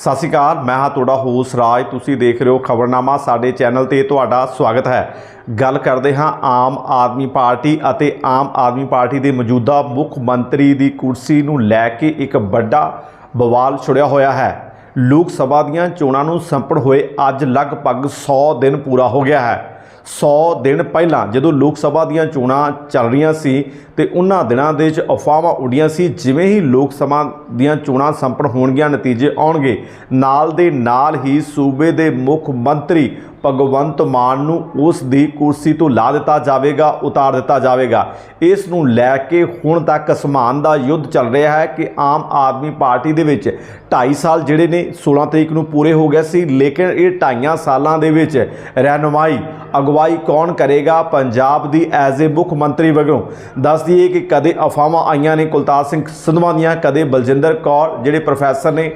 ਸਤਿ ਸ਼੍ਰੀ ਅਕਾਲ, ਮੈਂ ਹਾਂ ਤੁਹਾਡਾ ਹੋਸ ਰਾਜ। ਤੁਸੀਂ ਦੇਖ ਰਹੇ ਹੋ ਖਬਰਨਾਮਾ, ਸਾਡੇ ਚੈਨਲ ਤੇ ਤੁਹਾਡਾ ਸਵਾਗਤ ਹੈ। ਗੱਲ ਕਰਦੇ ਹਾਂ ਆਮ ਆਦਮੀ ਪਾਰਟੀ ਅਤੇ ਆਮ ਆਦਮੀ ਪਾਰਟੀ ਦੇ ਮੌਜੂਦਾ ਮੁੱਖ ਮੰਤਰੀ ਦੀ ਕੁਰਸੀ ਨੂੰ ਲੈ ਕੇ ਇੱਕ ਵੱਡਾ ਬਵਾਲ ਛੁੜਿਆ ਹੋਇਆ ਹੈ। ਲੋਕ ਸਭਾ ਦੀਆਂ ਚੋਣਾਂ ਨੂੰ ਸੰਪੜ ਹੋਏ ਅੱਜ ਲਗਭਗ 100 ਦਿਨ ਪੂਰਾ ਹੋ ਗਿਆ ਹੈ। 100 ਦਿਨ ਪਹਿਲਾਂ ਜਦੋਂ ਲੋਕ ਸਭਾ ਦੀਆਂ ਚੋਣਾਂ ਚੱਲ ਰਹੀਆਂ ਸੀ ਤੇ ਉਹਨਾਂ ਦਿਨਾਂ ਦੇ ਵਿੱਚ ਅਫਵਾਹਾਂ ਉੱਡੀਆਂ ਸੀ, ਜਿਵੇਂ ਹੀ ਲੋਕ ਸਭਾ ਦੀਆਂ ਚੋਣਾਂ ਸੰਪन्न ਹੋਣਗੀਆਂ, ਨਤੀਜੇ ਆਉਣਗੇ। ਨਾਲ ਦੇ ਨਾਲ ਹੀ ਸੂਬੇ ਦੇ ਮੁੱਖ ਮੰਤਰੀ ਭਗਵੰਤ ਮਾਨ ਨੂੰ ਉਸ ਦੀ ਕੁਰਸੀ ਤੋਂ ਲਾ ਦਿੱਤਾ ਜਾਵੇਗਾ, ਉਤਾਰ ਦਿੱਤਾ ਜਾਵੇਗਾ। ਇਸ ਨੂੰ ਲੈ ਕੇ ਹੁਣ ਤੱਕ ਅਸਮਾਨ ਦਾ ਯੁੱਧ ਚੱਲ ਰਿਹਾ ਹੈ ਕਿ ਆਮ ਆਦਮੀ ਪਾਰਟੀ ਦੇ ਵਿੱਚ 2.5 ਸਾਲ ਜਿਹੜੇ ਨੇ 16 ਤਰੀਕ ਨੂੰ ਪੂਰੇ ਹੋ ਗਏ ਸੀ, ਲੇਕਿਨ ਇਹ 2.5 ਸਾਲਾਂ ਦੇ ਵਿੱਚ ਰਹਿਨੁਮਾਈ, ਅਗਵਾਈ ਕੌਣ ਕਰੇਗਾ? ਪੰਜਾਬ ਦੀ ਐਜ਼ ਏ ਮੁੱਖ ਮੰਤਰੀ ਵਜੋਂ ਦੱਸ ਦਈਏ ਕਿ ਕਦੇ ਅਫਵਾਹਾਂ ਆਈਆਂ ਨੇ ਕੁਲਤਾਰ ਸਿੰਘ ਸੰਧਵਾ ਦੀਆਂ, ਕਦੇ ਬਲਜਿੰਦਰ ਕੌਰ, ਜਿਹੜੇ ਪ੍ਰੋਫੈਸਰ ਨੇ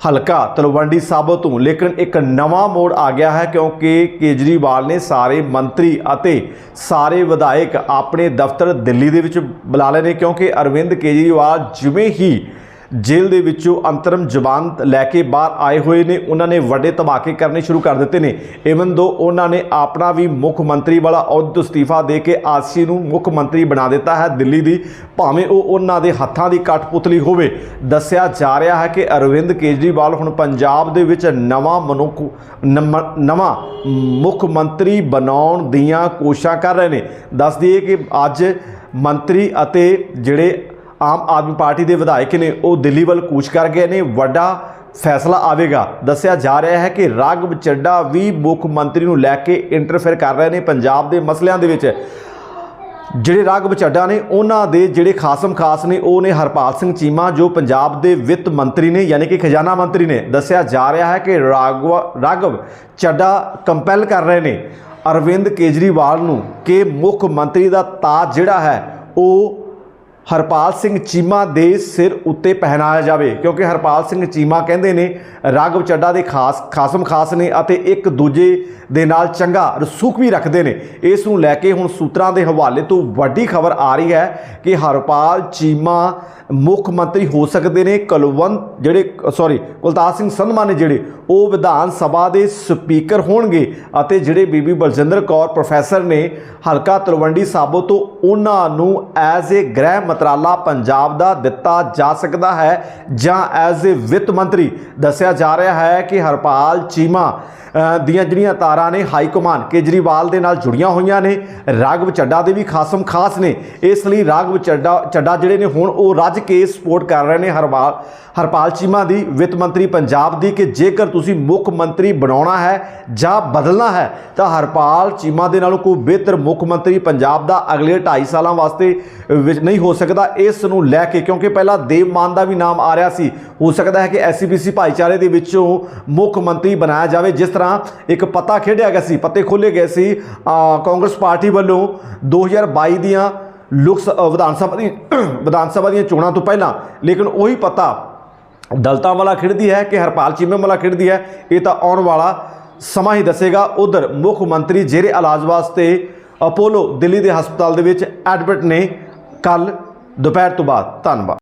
ਹਲਕਾ ਤਲਵੰਡੀ ਸਾਬੋ ਤੋਂ। ਲੇਕਿਨ ਇੱਕ ਨਵਾਂ ਮੋੜ ਆ ਗਿਆ ਹੈ ਕਿਉਂਕਿ ਕੇਜਰੀਵਾਲ ਨੇ ਸਾਰੇ ਮੰਤਰੀ ਅਤੇ ਸਾਰੇ ਵਿਧਾਇਕ ਆਪਣੇ ਦਫ਼ਤਰ ਦਿੱਲੀ ਦੇ ਵਿੱਚ ਬੁਲਾ ਲਏ ਨੇ ਕਿਉਂਕਿ ਅਰਵਿੰਦ ਕੇਜਰੀਵਾਲ ਜਿਵੇਂ ਹੀ ਜੇਲ੍ਹ ਦੇ ਵਿੱਚੋਂ ਅੰਤਰਮ ਜ਼ਮਾਨਤ ਲੈ ਕੇ ਬਾਹਰ ਆਏ ਹੋਏ ਨੇ, ਉਹਨਾਂ ਨੇ ਵੱਡੇ ਧਮਾਕੇ ਕਰਨੇ ਸ਼ੁਰੂ ਕਰ ਦਿੱਤੇ ਨੇ। ਇਵਨ ਦੋ ਉਹਨਾਂ ਨੇ ਆਪਣਾ ਵੀ ਮੁੱਖ ਮੰਤਰੀ ਵਾਲਾ ਅਹੁਦਾ ਅਸਤੀਫਾ ਦੇ ਕੇ ਆਸੀ ਨੂੰ ਮੁੱਖ ਮੰਤਰੀ ਬਣਾ ਦਿੱਤਾ ਹੈ ਦਿੱਲੀ ਦੀ, ਭਾਵੇਂ ਉਹ ਉਹਨਾਂ ਦੇ ਹੱਥਾਂ ਦੀ ਕਠਪੁਤਲੀ ਹੋਵੇ। ਦੱਸਿਆ ਜਾ ਰਿਹਾ ਹੈ ਕਿ ਅਰਵਿੰਦ ਕੇਜਰੀਵਾਲ ਹੁਣ ਪੰਜਾਬ ਦੇ ਵਿੱਚ ਨਵਾਂ ਮਨੁੱਖ, ਨਮ- ਨਵਾਂ ਮੁੱਖ ਮੰਤਰੀ ਬਣਾਉਣ ਦੀਆਂ ਕੋਸ਼ਿਸ਼ਾਂ ਕਰ ਰਹੇ ਨੇ। ਦੱਸ ਦਈਏ ਕਿ ਅੱਜ ਮੰਤਰੀ ਅਤੇ ਜਿਹੜੇ ਆਮ ਆਦਮੀ ਪਾਰਟੀ ਦੇ ਵਿਧਾਇਕ ਨੇ ਉਹ ਦਿੱਲੀ ਵੱਲ ਕੂਚ ਕਰ ਗਏ ਨੇ। ਵੱਡਾ ਫੈਸਲਾ ਆਵੇਗਾ। ਦੱਸਿਆ ਜਾ ਰਿਹਾ ਹੈ ਕਿ ਰਾਘਵ ਚੱਡਾ ਵੀ ਮੁੱਖ ਮੰਤਰੀ ਨੂੰ ਲੈ ਕੇ ਇੰਟਰਫੇਅਰ ਕਰ ਰਹੇ ਨੇ ਪੰਜਾਬ ਦੇ ਮਸਲਿਆਂ ਦੇ ਵਿੱਚ। ਜਿਹੜੇ ਰਾਘਵ ਚੱਡਾ ਨੇ, ਉਹਨਾਂ ਦੇ ਜਿਹੜੇ ਖਾਸਮ ਖਾਸ ਨੇ, ਉਹ ਨੇ ਹਰਪਾਲ ਸਿੰਘ ਚੀਮਾ, ਜੋ ਪੰਜਾਬ ਦੇ ਵਿੱਤ ਮੰਤਰੀ ਨੇ, ਯਾਨੀ ਕਿ ਖਜ਼ਾਨਾ ਮੰਤਰੀ ਨੇ। ਦੱਸਿਆ ਜਾ ਰਿਹਾ ਹੈ ਕਿ ਰਾਘਵ ਰਾਘਵ ਚੱਡਾ ਕੰਪੈਲ ਕਰ ਰਹੇ ਨੇ। ਅਰਵਿੰਦ ਕੇਜਰੀਵਾਲ ਨੂੰ ਕਿ ਮੁੱਖ ਮੰਤਰੀ ਦਾ ਤਾਜ ਜਿਹੜਾ ਹੈ, ਉਹ ਹਰਪਾਲ ਸਿੰਘ ਚੀਮਾ ਦੇ ਸਿਰ ਉੱਤੇ ਪਹਿਨਾਇਆ ਜਾਵੇ, ਕਿਉਂਕਿ ਹਰਪਾਲ ਸਿੰਘ ਚੀਮਾ ਕਹਿੰਦੇ ਨੇ ਰਾਘਵ ਚੱਡਾ ਦੇ ਖਾਸ ਖਾਸਮ ਖਾਸ ਨੇ ਅਤੇ ਇੱਕ ਦੂਜੇ ਦੇ ਨਾਲ ਚੰਗਾ ਰਸੂਖ ਵੀ ਰੱਖਦੇ ਨੇ। ਇਸ ਨੂੰ ਲੈ ਕੇ ਹੁਣ ਸੂਤਰਾਂ ਦੇ ਹਵਾਲੇ ਤੋਂ ਵੱਡੀ ਖਬਰ ਆ ਰਹੀ ਹੈ ਕਿ ਹਰਪਾਲ ਚੀਮਾ ਮੁੱਖ ਮੰਤਰੀ ਹੋ ਸਕਦੇ ਨੇ। ਕੁਲਵੰਤ ਜਿਹੜੇ ਸੌਰੀ ਕੁਲਤਾਰ ਸਿੰਘ ਸੰਧਮਾ ਨੇ ਜਿਹੜੇ, ਉਹ ਵਿਧਾਨ ਸਭਾ ਦੇ ਸਪੀਕਰ ਹੋਣਗੇ ਅਤੇ ਜਿਹੜੇ ਬੀਬੀ ਬਲਜਿੰਦਰ ਕੌਰ ਪ੍ਰੋਫੈਸਰ ਨੇ ਹਲਕਾ ਤਲਵੰਡੀ ਸਾਬੋ ਤੋਂ ਉਹਨਾਂ ਨੂੰ ਐਜ਼ ਏ ਗ੍ਰਹਿ ਮੰਤਰਾਲਾ ਪੰਜਾਬ ਦਾ ਦਿੱਤਾ ਜਾ ਸਕਦਾ ਹੈ ਜਾਂ ਐਜ਼ ਏ ਵਿੱਤ ਮੰਤਰੀ। ਦੱਸਿਆ ਜਾ ਰਿਹਾ ਹੈ ਕਿ ਹਰਪਾਲ ਚੀਮਾ ਦੀਆਂ ਜਿਹੜੀਆਂ ਤਾਰਾਂ ਨੇ ਹਾਈ ਕਮਾਨ ਕੇਜਰੀਵਾਲ ਦੇ ਨਾਲ ਜੁੜੀਆਂ ਹੋਈਆਂ ਨੇ। ਰਾਘਵ ਚੱਡਾ ਦੇ ਵੀ ਖਾਸਮ ਖਾਸ ਨੇ। ਇਸ ਲਈ ਰਾਘਵ ਚੱਡਾ ਚੱਡਾ ਜਿਹੜੇ ਨੇ ਹੁਣ ਉਹ ਰੱਜ ਕੇ ਸਪੋਰਟ ਕਰ ਰਹੇ ਨੇ ਹਰਪਾਲ ਹਰਪਾਲ ਚੀਮਾ ਦੀ। ਵਿੱਤ ਮੰਤਰੀ ਪੰਜਾਬ ਦੀ ਕਿ ਜੇਕਰ ਤੁਸੀਂ ਮੁੱਖ ਮੰਤਰੀ ਬਣਾਉਣਾ ਹੈ ਜਾਂ ਬਦਲਣਾ ਹੈ, ਤਾਂ ਹਰਪਾਲ ਚੀਮਾ ਦੇ ਨਾਲੋਂ ਕੋਈ ਬਿਹਤਰ ਮੁੱਖ ਮੰਤਰੀ ਪੰਜਾਬ ਦਾ ਅਗਲੇ 2.5 ਸਾਲਾਂ ਵਾਸਤੇ ਨਹੀਂ ਹੋ ਸਕਦਾ। ਇਸ ਨੂੰ ਲੈ ਕੇ ਕਿਉਂਕਿ ਪਹਿਲਾਂ ਦੇਵ ਮਾਨ ਦਾ ਵੀ ਨਾਮ ਆ ਰਿਹਾ ਸੀ। ਹੋ ਸਕਦਾ ਹੈ ਕਿ ਐਸਸੀਬੀਸੀ ਭਾਈਚਾਰੇ ਦੇ ਵਿੱਚੋਂ ਮੁੱਖ ਮੰਤਰੀ ਬਣਾਇਆ ਜਾਵੇ। ਜਿਸ ਤਰ੍ਹਾਂ ਇੱਕ ਪਤਾ ਖੇਡਿਆ ਗਿਆ ਸੀ, ਪੱਤੇ ਖੋਲੇ ਗਏ ਸੀ ਕਾਂਗਰਸ ਪਾਰਟੀ ਵੱਲੋਂ 2022 ਦੀਆਂ ਲੋਕ ਸ- ਵਿਧਾਨ ਸਭਾ ਦੀ ਵਿਧਾਨ ਸਭਾ ਦੀਆਂ ਚੋਣਾਂ ਤੋਂ ਪਹਿਲਾਂ, ਲੇਕਿਨ ਉਹੀ ਪਤਾ ਦਲਤਾਂ ਵਾਲਾ ਖੇਡਦੀ ਹੈ ਕਿ ਹਰਪਾਲ ਚੀਮੇ ਵਾਲਾ ਖੇਡਦੀ ਹੈ, ਇਹ ਤਾਂ ਆਉਣ ਵਾਲਾ ਸਮਾਂ ਹੀ ਦੱਸੇਗਾ। ਉਧਰ ਮੁੱਖ ਮੰਤਰੀ ਜੇਰੇ ਇਲਾਜ ਵਾਸਤੇ ਅਪੋਲੋ ਦਿੱਲੀ ਦੇ ਹਸਪਤਾਲ ਦੇ ਵਿੱਚ ਐਡਮਿਟ ਨੇ ਕੱਲ ਦੁਪਹਿਰ ਤੋਂ ਬਾਅਦ। ਧੰਨਵਾਦ।